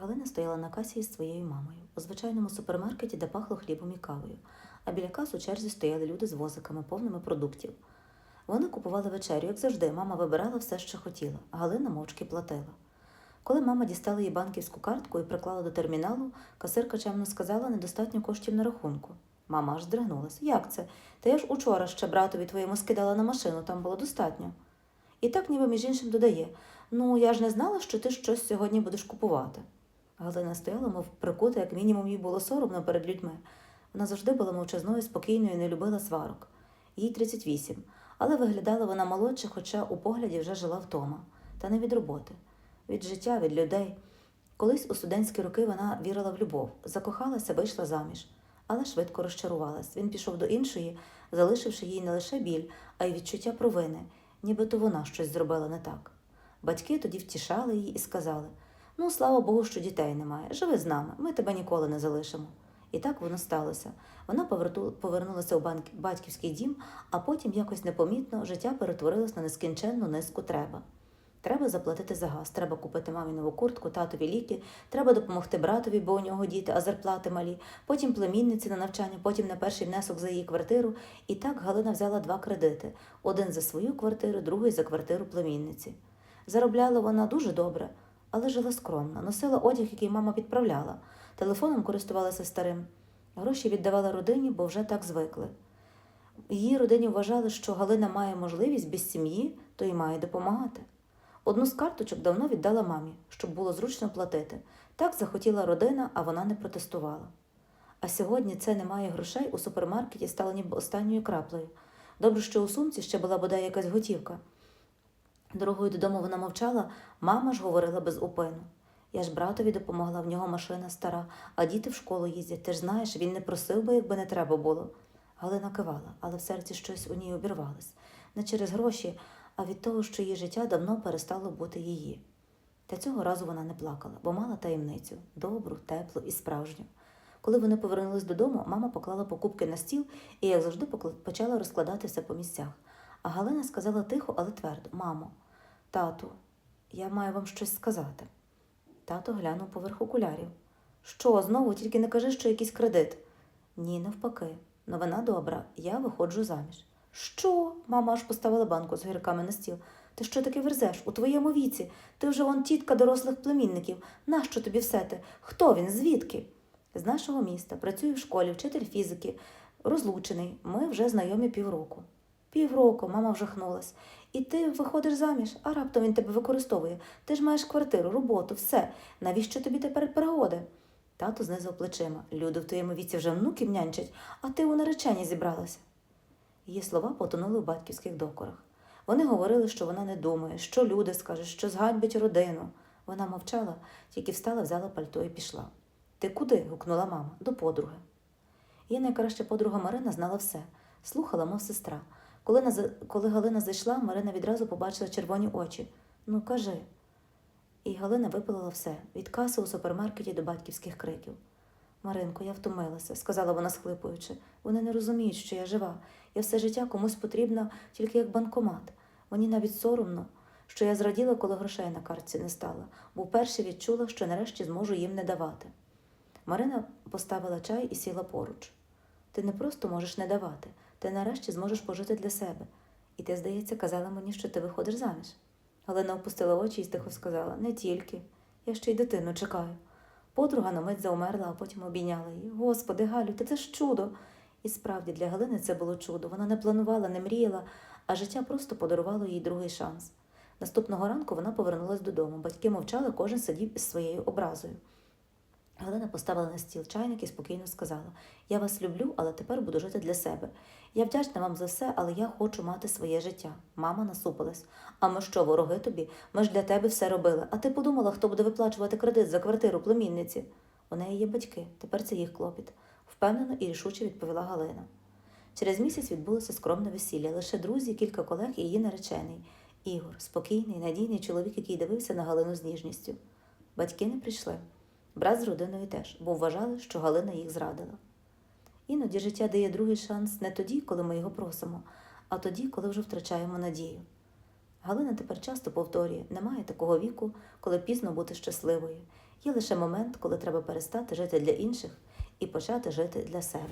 Галина стояла на касі із своєю мамою у звичайному супермаркеті, де пахло хлібом і кавою, а біля кас у черзі стояли люди з возиками, повними продуктів. Вони купували вечерю, як завжди, мама вибирала все, що хотіла, Галина мовчки платила. Коли мама дістала їй банківську картку і приклала до терміналу, касирка чемно сказала недостатньо коштів на рахунку. Мама аж здригнулась. Як це? Та я ж учора ще братові твоєму скидала на машину, там було достатньо. І так ніби між іншим додає ну, я ж не знала, що ти щось сьогодні будеш купувати. Галина стояла, мов прикута, як мінімум їй було соромно перед людьми. Вона завжди була мовчазною, спокійною, не любила сварок. Їй 38, але виглядала вона молодше, хоча у погляді вже жила вдома. Та не від роботи, від життя, від людей. Колись у студентські роки вона вірила в любов, закохалася, вийшла заміж, але швидко розчарувалась. Він пішов до іншої, залишивши їй не лише біль, а й відчуття провини, нібито вона щось зробила не так. Батьки тоді втішали її і сказали: Ну, слава Богу, що дітей немає. Живи з нами, ми тебе ніколи не залишимо. І так воно сталося. Вона повернулася у батьківський дім, а потім якось непомітно життя перетворилось на нескінченну низку треба. Треба заплатити за газ, треба купити мамі нову куртку, татові ліки, треба допомогти братові, бо у нього діти, а зарплати малі, потім племінниці на навчання, потім на перший внесок за її квартиру. І так Галина взяла два кредити: один за свою квартиру, другий за квартиру племінниці. Заробляла вона дуже добре, але жила скромно, носила одяг, який мама підправляла, телефоном користувалася старим. Гроші віддавала родині, бо вже так звикли. Її родині вважали, що Галина має можливість без сім'ї, то й має допомагати. Одну з карточок давно віддала мамі, щоб було зручно платити. Так захотіла родина, а вона не протестувала. А сьогодні це немає грошей у супермаркеті стало ніби останньою краплею. Добре, що у сумці ще була бодай якась готівка. Дорогою додому вона мовчала, мама ж говорила без упину. Я ж братові допомогла, в нього машина стара, а діти в школу їздять. Ти ж знаєш, він не просив би, якби не треба було. Галина кивала, але в серці щось у ній обірвалось. Не через гроші, а від того, що її життя давно перестало бути її. Та цього разу вона не плакала, бо мала таємницю добру, теплу і справжню. Коли вони повернулись додому, мама поклала покупки на стіл і, як завжди, почала розкладати все по місцях. А Галина сказала тихо, але твердо: Мамо, тату, я маю вам щось сказати. Тато глянув поверх окулярів. Що, знову тільки не кажи, що якийсь кредит. Ні, навпаки. Новина добра, я виходжу заміж. Що? Мама аж поставила банку з гірками на стіл. Ти що таки верзеш? У твоєму віці. Ти вже он тітка дорослих племінників. Нащо тобі все те? Хто він? Звідки? З нашого міста. Працює в школі, вчитель фізики. Розлучений. Ми вже знайомі півроку. Півроку, мама вжахнулась. І ти виходиш заміж, а раптом він тебе використовує. Ти ж маєш квартиру, роботу, все. Навіщо тобі тепер пригоди? Тато знизав плечима. Люди в твоєму віці вже внуків нянчать, а ти у наречення зібралася. Її слова потонули в батьківських докорах. Вони говорили, що вона не думає, що люди скажуть, що зганьбить родину. Вона мовчала, тільки встала, взяла пальто і пішла. Ти куди? гукнула мама. До подруги. Її найкраща подруга Марина знала все, слухала, мов сестра. Коли, наз- коли Галина зайшла, Марина відразу побачила червоні очі. Ну, кажи. І Галина випилила все від каси у супермаркеті до батьківських криків. Маринко, я втомилася, сказала вона, схлипуючи. Вони не розуміють, що я жива. Я все життя комусь потрібна тільки як банкомат. Мені навіть соромно, що я зраділа, коли грошей на картці не стало, бо вперше відчула, що нарешті зможу їм не давати. Марина поставила чай і сіла поруч. Ти не просто можеш не давати, ти нарешті зможеш пожити для себе. І ти, здається, казала мені, що ти виходиш заміж. Галина опустила очі і тихо сказала: не тільки, я ще й дитину чекаю. Подруга на мить заумерла, а потім обійняла її. Господи, Галю, та це ж чудо. І справді для Галини це було чудо. Вона не планувала, не мріяла, а життя просто подарувало їй другий шанс. Наступного ранку вона повернулась додому. Батьки мовчали, кожен сидів із своєю образою. Галина поставила на стіл чайник і спокійно сказала: Я вас люблю, але тепер буду жити для себе. Я вдячна вам за все, але я хочу мати своє життя. Мама насупилась. А ми що, вороги тобі? Ми ж для тебе все робили. А ти подумала, хто буде виплачувати кредит за квартиру племінниці? У неї є батьки, тепер це їх клопіт, впевнено і рішуче відповіла Галина. Через місяць відбулося скромне весілля. Лише друзі, кілька колег і її наречений. Ігор, спокійний, надійний чоловік, який дивився на Галину з ніжністю. Батьки не прийшли. Брат з родиною теж, бо вважали, що Галина їх зрадила. Іноді життя дає другий шанс не тоді, коли ми його просимо, а тоді, коли вже втрачаємо надію. Галина тепер часто повторює: немає такого віку, коли пізно бути щасливою. Є лише момент, коли треба перестати жити для інших і почати жити для себе.